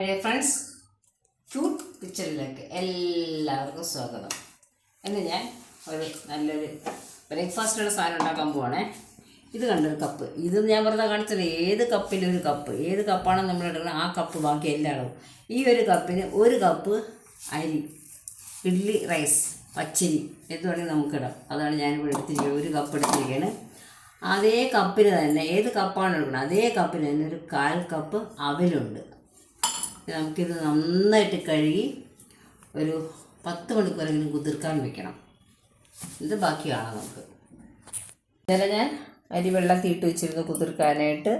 Friends cute കിച്ചണിലേക്ക് എല്ലാവർക്കും സ്വാഗതം. ഇന്ന് ഞാൻ ഒരു നല്ലൊരു ബ്രേക്ക്ഫാസ്റ്റിനുള്ള സാധനം ഉണ്ടാക്കാൻ പോവാണേ. ഇത് കണ്ടൊരു കപ്പ്. ഇത് ഞാൻ വെറുതെ കാണിച്ചത് ഏത് കപ്പിലൊരു കപ്പ്? ഏത് കപ്പാണോ നമ്മൾ എടുക്കുന്നത്? ആ കപ്പ് ബാക്കി എല്ലാ ഈ ഒരു കപ്പിന് ഒരു കപ്പ് അരി ഇഡ്ലി റൈസ് പച്ചരി എന്ത് വേണമെങ്കിൽ നമുക്കിടാം അതാണ് ഞാനിവിടെ എടുത്തിരിക്കുന്നത്. ഒരു കപ്പ് എടുത്തിരിക്കുകയാണ്. അതേ കപ്പിന് തന്നെ ഏത് കപ്പാണ് എടുക്കുന്നത്? അതേ കപ്പിന് തന്നെ ഒരു കാൽ കപ്പ് അവലുണ്ട്. നമുക്കിത് നന്നായിട്ട് കഴുകി ഒരു പത്ത് മണിക്കൂറെങ്കിലും കുതിർക്കാൻ വെക്കണം. ഇത് ബാക്കി കാണാം നമുക്ക്. ഇന്നലെ ഞാൻ അരി വെള്ളത്തിൽ തീട്ട് വെച്ചിരുന്നു കുതിർക്കാനായിട്ട്.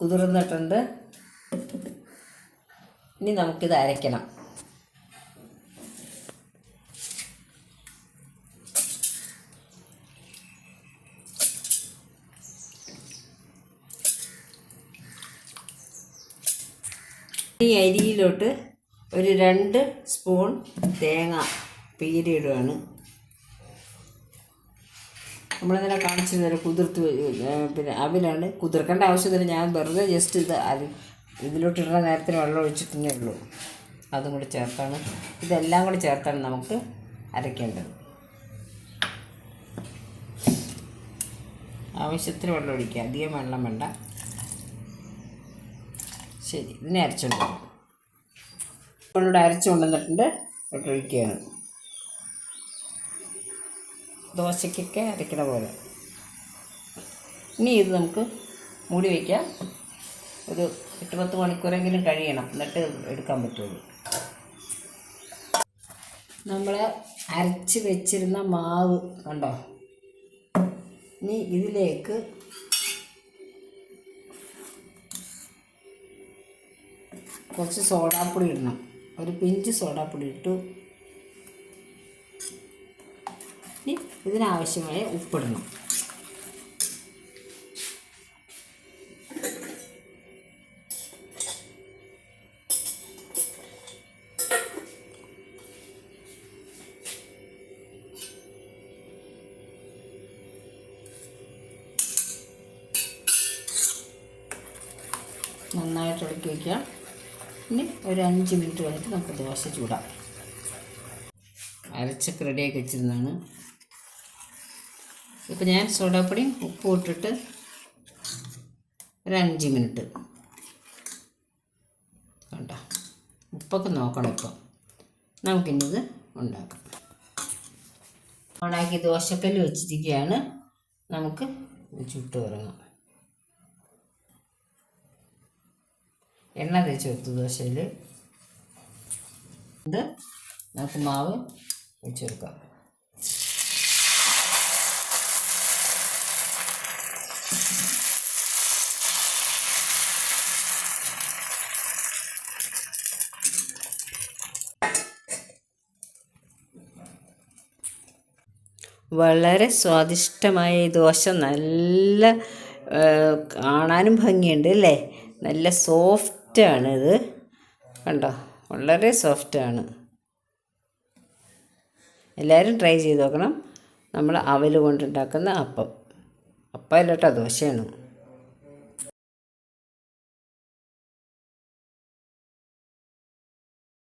കുതിർന്നിട്ടുണ്ട്. ഇനി നമുക്കിത് അരയ്ക്കണം. ഈ അരിയിലോട്ട് ഒരു രണ്ട് സ്പൂൺ തേങ്ങ പീരിയിടുകയാണ്. നമ്മളിങ്ങനെ കാണിച്ചിരുന്നൊരു കുതിർത്ത് പിന്നെ അവിലാണ്. കുതിർക്കേണ്ട ആവശ്യമില്ല ഞാൻ വെറുതെ ജസ്റ്റ് ഇത് അരി ഇതിലോട്ടിടുന്ന നേരത്തിന് വെള്ളം ഒഴിച്ചിട്ടേ ഉള്ളൂ. അതും കൂടി ചേർത്താണ്. ഇതെല്ലാം കൂടി ചേർത്താണ് നമുക്ക് അരയ്ക്കേണ്ടത്. ആവശ്യത്തിന് വെള്ളം ഒഴിക്കുക. അധികം വെള്ളം വേണ്ട. ശരി ഇതിനെ അരച്ചുകൊണ്ട്. നമ്മളിവിടെ അരച്ചു കൊണ്ടുവന്നിട്ടുണ്ട് ഇവിടെ ഒഴിക്കുകയാണ്. ദോശയ്ക്കൊക്കെ അരയ്ക്കണ പോലെ. ഇനി ഇത് നമുക്ക് മൂടി വയ്ക്കാം. ഒരു എട്ട് പത്ത് മണിക്കൂറെങ്കിലും കഴിയണം എന്നിട്ട് എടുക്കാൻ പറ്റുള്ളൂ. നമ്മൾ അരച്ച് വെച്ചിരുന്ന മാവ് ഉണ്ടോ? ഇനി ഇതിലേക്ക് കുറച്ച് സോഡാപ്പൊടി ഇടണം. ഒരു പിഞ്ച് സോഡാപ്പൊടി ഇട്ടു. ഇനി ഇതിനാവശ്യമായ ഉപ്പിടണം. നന്നായിട്ട് ഇളക്കി വയ്ക്കുക ഇനി ഒരു അഞ്ച് മിനിറ്റ് കഴിഞ്ഞിട്ട് നമുക്ക് ദോശ ചൂടാം. അരച്ചൊക്കെ റെഡിയാക്കി വെച്ചിരുന്നതാണ്. ഇപ്പം ഞാൻ സോഡാപ്പൊടിയും ഉപ്പും ഇട്ടിട്ട് ഒരു അഞ്ച് മിനിറ്റ്. കണ്ട? ഉപ്പൊക്കെ നോക്കണം ഇപ്പം. നമുക്കിന്നത് ഉണ്ടാക്കാം. ഉണ്ടാക്കി ദോശക്കല്ല് വെച്ചിരിക്കുകയാണ്. നമുക്ക് ചുട്ട് ഇറങ്ങാം എണ്ണ തേച്ച് കൊടുത്തു ദോശയിൽ. ഇത് നമുക്ക് മാവ് വെച്ച് കൊടുക്കാം. വളരെ സ്വാദിഷ്ടമായ ഈ ദോശ. നല്ല കാണാനും ഭംഗിയുണ്ട് അല്ലേ? നല്ല സോഫ്റ്റാണ് ഇത്. കണ്ടോ? വളരെ സോഫ്റ്റാണ്. എല്ലാവരും ട്രൈ ചെയ്ത് നോക്കണം. നമ്മൾ അവൽ കൊണ്ടുണ്ടാക്കുന്ന അപ്പം. അപ്പം അല്ല ദോശയാണ്.